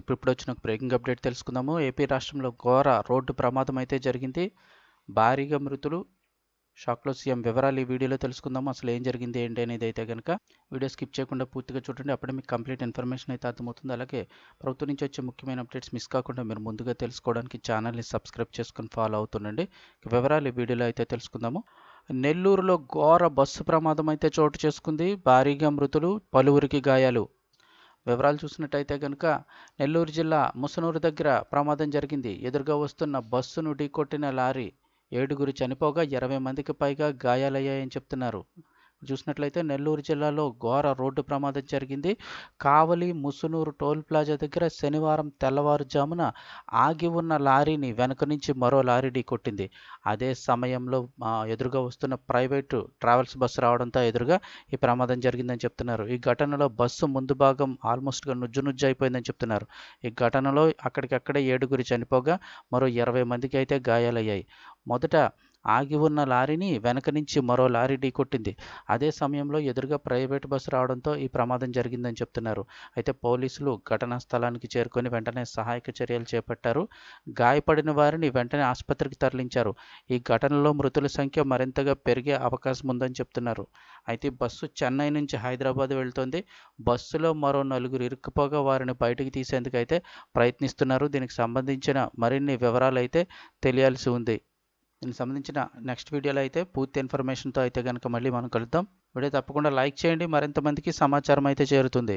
ఇప్పుడు వచ్చిన breaking update తెలుసుకుందాము. ఏపీ రాష్ట్రంలో ఘోర రోడ్డు ప్రమాదం అయితే జరిగింది. భారీగా మృతులు. షాక్లో సీఎం వివరాలు ఈ వీడియోలో తెలుసుకుందాము. అసలు ఏం జరిగింది ఏంటి అనేది అయితే కనుక వీడియో స్కిప్ చేయకుండా పూర్తిగా చూడండి. అప్పుడే మీకు కంప్లీట్ ఇన్ఫర్మేషన్ అయితే అర్థమవుతుంది. అలాగే ప్రభుత్వం నుంచి వచ్చే ముఖ్యమైన అప్డేట్స్ మిస్ కాకుండా మీరు ముందుగా తెలుసుకోవడానికి ఛానల్ని సబ్స్క్రైబ్ చేసుకుని ఫాలో అవుతుండండి. వివరాలు ఈ వీడియోలో అయితే తెలుసుకుందాము. నెల్లూరులో ఘోర బస్సు ప్రమాదం అయితే చోటు చేసుకుంది. భారీగా మృతులు. పలువురికి గాయాలు. వివరాలు చూసినట్టయితే కనుక నెల్లూరు జిల్లా ముసనూరు దగ్గర ప్రమాదం జరిగింది. ఎదురుగా వస్తున్న బస్సును ఢీకొట్టిన లారీ ఏడుగురు చనిపోగా ఇరవై మందికి పైగా గాయాలయ్యాయని చెప్తున్నారు. చూసినట్లయితే నెల్లూరు జిల్లాలో ఘోర రోడ్డు ప్రమాదం జరిగింది. కావలి ముసునూరు టోల్ ప్లాజా దగ్గర శనివారం తెల్లవారుజామున ఆగి ఉన్న లారీని వెనక నుంచి మరో లారీ కొట్టింది. అదే సమయంలో ఎదురుగా వస్తున్న ప్రైవేటు ట్రావెల్స్ బస్సు రావడంతో ఎదురుగా ఈ ప్రమాదం జరిగిందని చెప్తున్నారు. ఈ ఘటనలో బస్సు ముందు భాగం ఆల్మోస్ట్గా నుజ్జు నుజ్జు అయిపోయిందని చెప్తున్నారు. ఈ ఘటనలో అక్కడికక్కడే ఏడుగురు చనిపోగా మరో ఇరవై మందికి అయితే గాయాలయ్యాయి. మొదట ఆగి ఉన్న లారీని వెనక నుంచి మరో లారీ ఢీకొట్టింది అదే సమయంలో ఎదురుగా ప్రైవేట్ బస్సు రావడంతో ఈ ప్రమాదం జరిగిందని చెప్తున్నారు. అయితే పోలీసులు ఘటనా స్థలానికి చేరుకొని వెంటనే సహాయక చర్యలు చేపట్టారు. గాయపడిన వారిని వెంటనే ఆసుపత్రికి తరలించారు. ఈ ఘటనలో మృతుల సంఖ్య మరింతగా పెరిగే అవకాశం ఉందని చెప్తున్నారు. అయితే బస్సు చెన్నై నుంచి హైదరాబాద్ వెళ్తోంది. బస్సులో మరో నలుగురు ఇరుక్కుపోగా వారిని బయటికి తీసేందుకు అయితే ప్రయత్నిస్తున్నారు. దీనికి సంబంధించిన మరిన్ని వివరాలు అయితే తెలియాల్సి ఉంది. దీనికి సంబంధించిన నెక్స్ట్ వీడియోలో అయితే పూర్తి ఇన్ఫర్మేషన్తో అయితే కనుక మళ్ళీ మనం కలుద్దాం. వీడియో తప్పకుండా లైక్ చేయండి. మరింత మందికి సమాచారం అయితే చేరుతుంది.